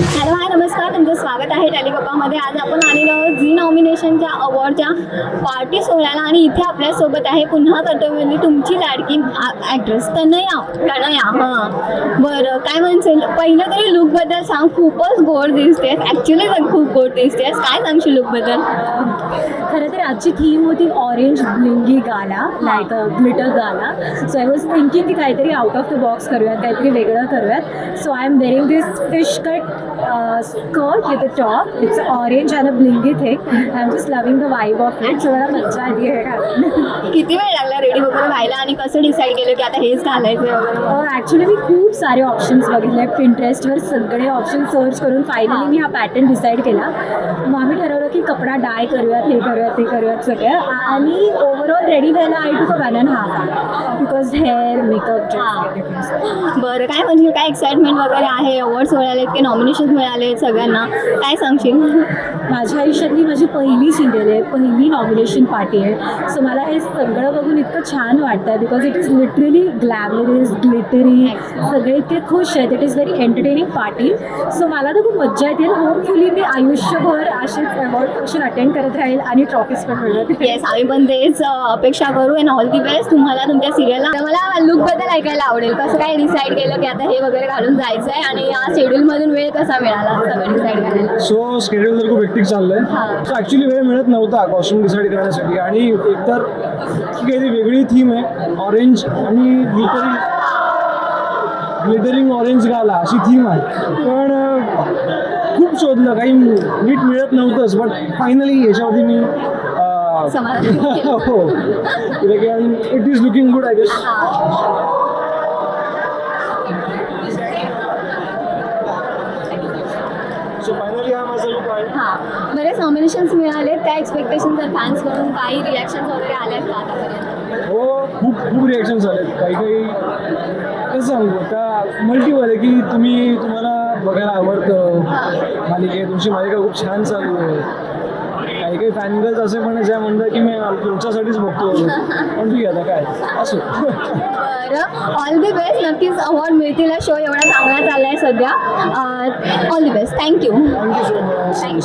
Hello hi नमस्कार. तुमचं स्वागत आहे टेलिगप्पामध्ये. आज आपण आलेलो आहोत नॉमिनेशनच्या अवॉर्डच्या पार्टी सोहळ्याला आणि इथे आपल्यासोबत आहे पुन्हा कर्तव्यवली तुमची लाडकी ॲक्ट्रेस तनया तनया हां. बरं काय म्हणशील? पहिलं तरी लुकबद्दल सांग. खूपच गोड दिसतेस. ॲक्च्युली खूप गोड दिसतेस. काय सांगशील लुकबद्दल खरं तर आजची थीम होती orange blingy gala like glitter uh, gala. So I was thinking की काहीतरी आउट ऑफ द बॉक्स करूयात काहीतरी वेगळं करूयात. So I am wearing this fish cut skirt with a top it's orange and a blingy thick I am just loving the vibe of it so मला मजा आली आहे. घालून किती वेळ लागला रेडी वगैरे व्हायला आणि कसं डिसाईड केलं की आता हेच घालायचं वगैरे? ॲक्च्युली मी खूप सारे ऑप्शन्स बघितले. पिंटरेस्टवर सगळे ऑप्शन सर्च करून फायनली मी हा पॅटर्न डिसाईड केला. मग आम्ही ठरवलं की कपडा डाय करूयात हे करूयात ते करूयात सगळं. आणि ओव्हरऑल रेडी व्हायला I two and half because hair makeup बरं काय म्हणजे काय एक्साइटमेंट वगैरे आहे? अवॉर्ड्स मिळाले की नॉमिनेशन मिळाले सगळ्यांना? काय सांगशील? माझ्या आयुष्यातली माझी पहिली सिरियल आहे पहिली नॉमिनेशन पार्टी आहे. सो मला हे सगळं बघून इतकं छान वाटतं because it is literally glamorous glittery सगळे इतके खुश आहेत. It is very entertaining party so मला तर खूप मज्जा येते होपफुली मी आयुष्यभर असेच अवॉर्ड फंक्शन अटेंड करत राहील आणि ट्रॉफीज पण मिळवत येस आम्ही पण तेच अपेक्षा करू अँड ऑल दी बेस्ट तुम्हाला तुमच्या सिरियलला मला लुकबद्दल ऐकायला आवडेल. कसं काय डिसाईड केलं की आता हे वगैरे घालून जायचं आहे आणि या शेड्यूलमधून वेळ कसा मिळाला सगळं डिसाईड करायला? सो स्केड्यूल तर खूप हेक्टिक चाललंय. सो ॲक्च्युली वेळ मिळत नव्हता कॉस्ट्युम डिसाईड करण्यासाठी. आणि एकतर काहीतरी वेगळी थीम आहे ऑरेंज आणि ग्लिटरिंग ग्लिटरिंग ऑरेंज गाला अशी थीम आहे. पण खूप शोधलं. काही नीट मिळत नव्हतंच बट फायनली याच्यावरती मी समाधान. हो it is looking good I guess हा. हां बरेच नॉमिनेशन्स मिळाले त्या एक्सपेक्टेशन जर फॅन्सकडून काही रिॲक्शन्स वगैरे आल्यात का आतापर्यंत? हो खूप खूप रिॲक्शन झाले काही काही कसं सांगू? का मल्टिपल आहे की तुम्ही तुम्हाला बघायला आवडतं. मालिके तुमची मालिका खूप छान चालू आहे. काही काही फॅन गर्ल्स असे पण आहे म्हणतात की मी तुमच्यासाठीच बघतो पण ठीक आहे आता काय? असो. बरं. ऑल दी बेस्ट नक्कीच अवॉर्ड मिळतील शो एवढा चांगला चाललाय सध्या. All the best thank you thank you so much thank you